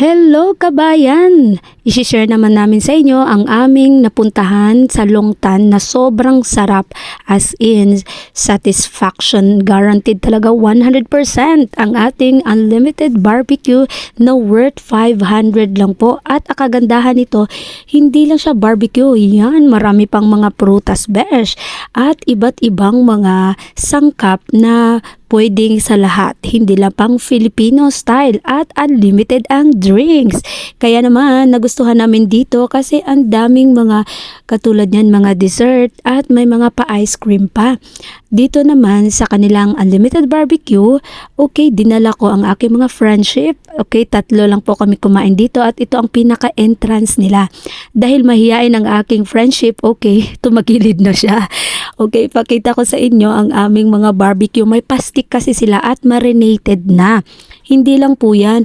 Hello kabayan! Isishare naman namin sa inyo ang aming napuntahan sa Longtan na sobrang sarap as in satisfaction guaranteed talaga 100% ang ating unlimited barbecue na worth 500 lang po at ang kagandahan nito hindi lang siya barbecue yan marami pang mga prutas besh at iba't ibang mga sangkap na pwedeng sa lahat. Hindi lang pang Filipino style at unlimited ang drinks. Kaya naman, nagustuhan namin dito kasi ang daming mga katulad niyan mga dessert at may mga pa-ice cream pa. Dito naman sa kanilang unlimited barbecue, okay, dinala ko ang aking mga friendship. Okay, tatlo lang po kami kumain dito at ito ang pinaka-entrance nila. Dahil mahihain ang aking friendship, okay, tumagilid na siya. Okay, pakita ko sa inyo ang aming mga barbecue. May pastik kasi sila at marinated na. Hindi lang po yan.